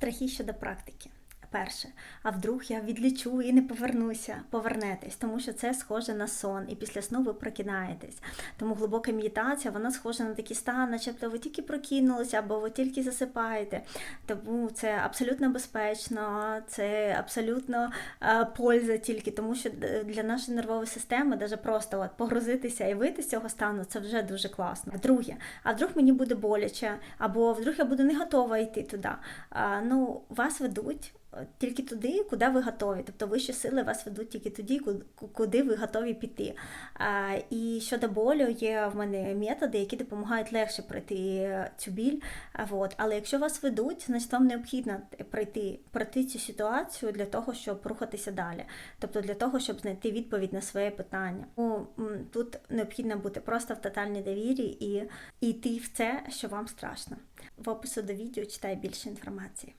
Страхи щодо практики. Перше, а вдруг я відлічу і не повернуся, повернетесь, тому що це схоже на сон, і після сну ви прокидаєтесь. Тому глибока медитація, вона схожа на такий стан, начебто ви тільки прокинулися або ви тільки засипаєте. Тому це абсолютно безпечно, це абсолютно е, польза тільки, тому що для нашої нервової системи навіть просто от погрузитися і вийти з цього стану це вже дуже класно. Друге, а вдруг мені буде боляче, або вдруг я буду не готова йти туди. А, ну, вас ведуть е, тільки туди, куди ви готові. Тобто вищі сили вас ведуть тільки туди, куди ви готові піти. І щодо болю, є в мене методи, які допомагають легше пройти е, цю біль. От. Але якщо вас ведуть, значить вам необхідно пройти, пройти цю ситуацію для того, щоб рухатися далі. Тобто для того, щоб знайти відповідь на своє питання. Ну, тут необхідно бути просто в тотальній довірі і і йти в це, що вам страшно. В опису до відео читай більше інформації.